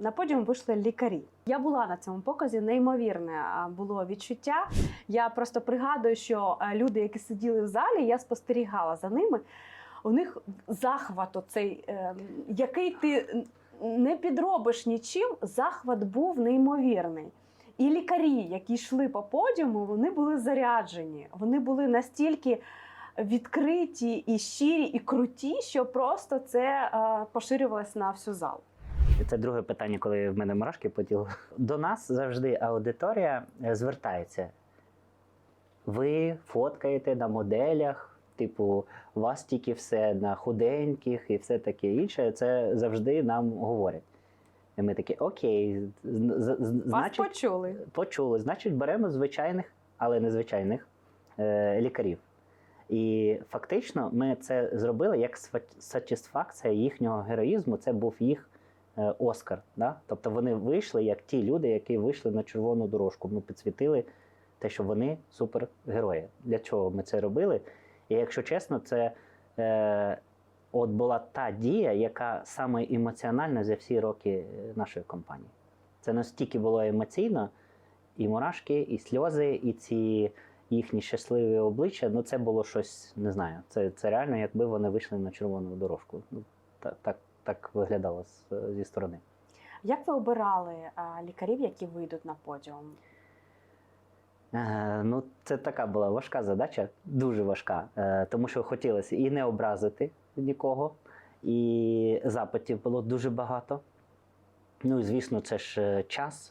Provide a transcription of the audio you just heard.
на подіум вийшли лікарі. Я була на цьому показі, неймовірне було відчуття. Я просто пригадую, що е, люди, які сиділи в залі, я спостерігала за ними. У них захват оцей, е, який ти не підробиш нічим, захват був неймовірний. І лікарі, які йшли по подіуму, вони були заряджені. Вони були настільки відкриті і щирі, і круті, що просто це е, поширювалось на всю залу. Це друге питання, коли в мене мурашки по тілу. До нас завжди аудиторія е, звертається. Ви фоткаєте на моделях, типу, у вас тільки все на худеньких і все таке інше. Це завжди нам говорять. І ми такі, окей, з- з- з- Вас почули. почули. Значить, беремо звичайних, але незвичайних е, лікарів. І фактично ми це зробили як сфа- сатисфакція їхнього героїзму. Це був їх Оскар. Да? Тобто вони вийшли як ті люди, які вийшли на червону дорожку. Ми підсвітили те, що вони супергерої. Для чого ми це робили? І якщо чесно, це е, от була та дія, яка саме емоціональна за всі роки е, нашої компанії. Це настільки було емоційно, і мурашки, і сльози, і ці їхні щасливі обличчя. Ну, це було щось, не знаю. Це, це реально, якби вони вийшли на червону дорожку. Ну, так, так виглядало зі сторони. Як ви обирали лікарів, які вийдуть на подіум? Е, ну, це така була важка задача, дуже важка, е, тому що хотілося і не образити нікого, і запитів було дуже багато. Ну і звісно, це ж е, час.